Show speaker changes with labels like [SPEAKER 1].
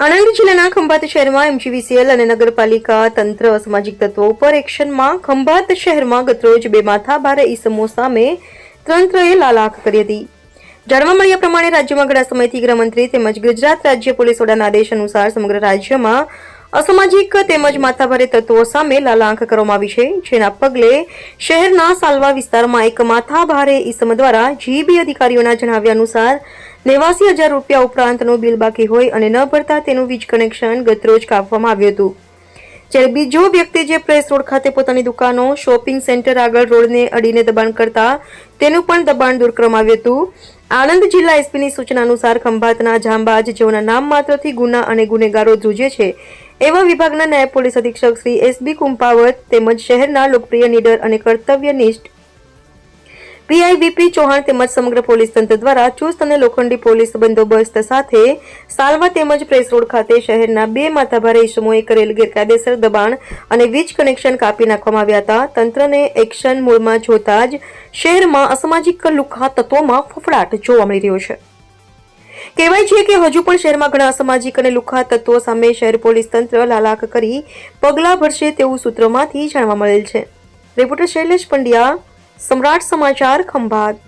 [SPEAKER 1] આણંદ જિલ્લાના ખંભાત શહેરમાં એમજીવીસીએલ અને નગરપાલિકા તંત્ર સામાજિક તત્વો ઉપર એક્શનમાં ખંભાત શહેરમાં ગતરોજ બે માથા બારે ઈસમો સામે તંત્રએ લાલાખ કરી હતી. જાણવા મળ્યા પ્રમાણે રાજ્યમાં ઘણા સમયથી ગૃહમંત્રી તેમજ ગુજરાત રાજ્ય પોલીસ વડાના આદેશ અનુસાર સમગ્ર રાજ્યમાં અસામાજિક તેમજ માથાભારે તત્વો સામે લાલાંક કરવામાં આવી છે, જેના પગલે શહેરના સાલવા વિસ્તારમાં એક માથાભારે ઈસમ દ્વારા જીબી અધિકારીઓના જણાવ્યા અનુસાર નેવાસી હજાર રૂપિયા ઉપરાંતનું બિલ બાકી હોય અને ન ભરતા તેનું વીજ કનેક્શન ગતરોજ કાપવામાં આવ્યું હતું. જ્યારે બીજો વ્યક્તિ જે પ્રેસ રોડ ખાતે પોતાની દુકાનો, શોપિંગ સેન્ટર આગળ રોડને અડીને દબાણ કરતા, તેનું પણ દબાણ દૂર કરવામાં આવ્યું હતું. આણંદ જિલ્લા એસપીની સૂચના અનુસાર ખંભાતના જાંબાજ, જેઓના નામ માત્રથી ગુના અને ગુનેગારો ધ્રુજે છે, એવા વિભાગના નાયબ પોલીસ અધિક્ષક શ્રી એસબી કુંપાવત તેમજ શહેરના લોકપ્રિય નીડર અને કર્તવ્યનિષ્ઠ પીઆઈબીપી ચૌહાણ તેમજ સમગ્ર પોલીસ તંત્ર દ્વારા ચુસ્ત અને લોખંડી પોલીસ બંદોબસ્ત સાથે સાલવા તેમજ પ્રેસ રોડ ખાતે શહેરના બે માથાભારે ઇસમોએ કરેલ ગેરકાયદેસર દબાણ અને વીજ કનેક્શન કાપી નાખવામાં આવ્યા હતા. તંત્રને એક્શન મૂળમાં જોતા જ શહેરમાં અસામાજિક લુખા તત્વોમાં ફફડાટ જોવા મળી રહ્યો છે. કહેવાય છે કે હજુ પણ શહેરમાં ઘણા અસામાજિક અને લુખા તત્વો સામે શહેર પોલીસ તંત્ર લાલાક કરી પગલાં ભરશે તેવું સૂત્રોમાંથી જાણવા મળેલ છે. રિપોર્ટર શૈલેષ પંડ્યા સમ્રાટ સમાચાર ખંભાત.